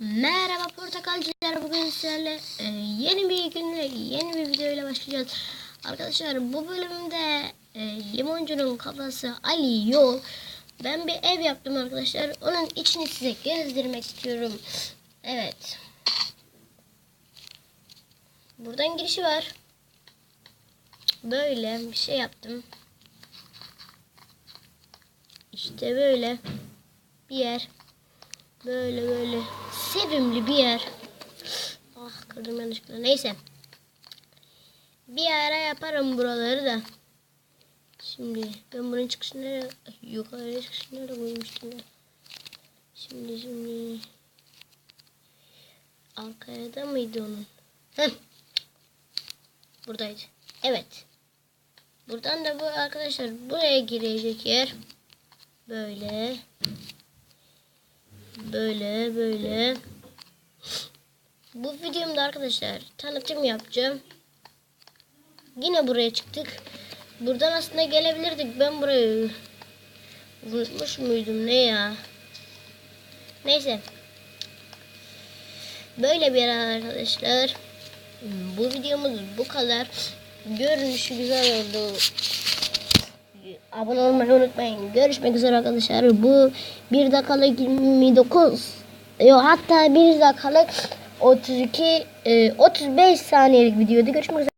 Merhaba portakalcılar bugün sizlerle e, yeni bir günle yeni bir video ile başlayacağız. Arkadaşlar bu bölümde e, limoncunun kafası Ali yok. Ben bir ev yaptım arkadaşlar. Onun içini size gezdirmek istiyorum. Evet. Buradan girişi var. Böyle bir şey yaptım. İşte böyle bir yer. Böyle böyle sevimli bir yer. Ah kırdım yanlışlıkla. Neyse. Bir ara yaparım buraları da. Şimdi ben bunun çıkışını Yukarıya çıkışını nereye koymuştum. Şimdi şimdi... Arkaya da mıydı onun? Heh. Buradaydı. Evet. Buradan da bu arkadaşlar buraya girecek yer. Böyle. Böyle böyle. Bu videomda arkadaşlar tanıtım yapacağım. Yine buraya çıktık. Buradan aslında gelebilirdik. Ben burayı unutmuş muydum ne ya? Neyse. Böyle bir yer arkadaşlar. Bu videomuz bu kadar. Görünüşü güzel oldu. Abone olmayı unutmayın. Görüşmek üzere arkadaşlar. Bu 1 dakikalık 29 Yok hatta 1 dakikalık 32 e, 35 saniyelik videoda görüşmek üzere.